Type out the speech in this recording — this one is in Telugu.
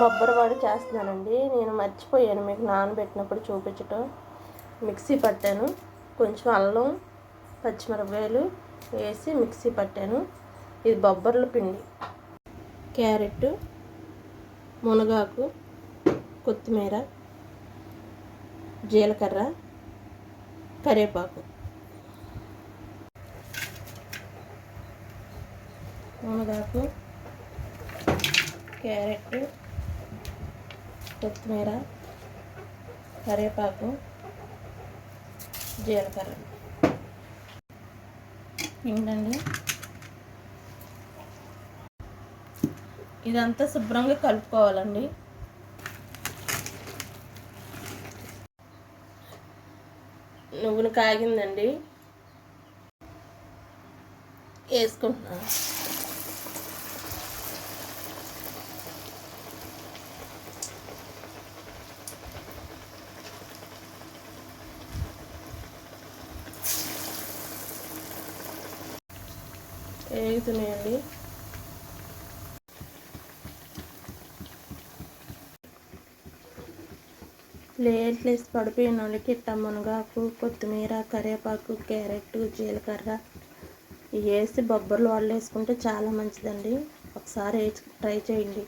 బొబ్బరి వాడు చేస్తున్నానండి. నేను మర్చిపోయాను మీకు నానబెట్టినప్పుడు చూపించటం. మిక్సీ పట్టాను. కొంచెం అల్లం పచ్చిమిరపకాయలు వేసి మిక్సీ పట్టాను. ఇది బొబ్బర్ల పిండి. క్యారెట్ మునగాకు కొత్తిమీర జీలకర్ర కరివేపాకు. మునగాకు క్యారెట్ కొత్తిమీర కరివేపాకు జీలకర్ర. ఏంటండి? ఇదంతా శుభ్రంగా కలుపుకోవాలండి. నువ్వులు కాగిందండి. వేసుకుంటున్నాను. వేగుతున్నాయండి లేట్లెస్ పడిపోయిన వాళ్ళకి మునగాకు కొత్తిమీర కరివేపాకు క్యారెట్ జీలకర్ర ఇవి వేసి బొబ్బర్లు వాళ్ళు వేసుకుంటే చాలా మంచిదండి. ఒకసారి వేసి ట్రై చేయండి.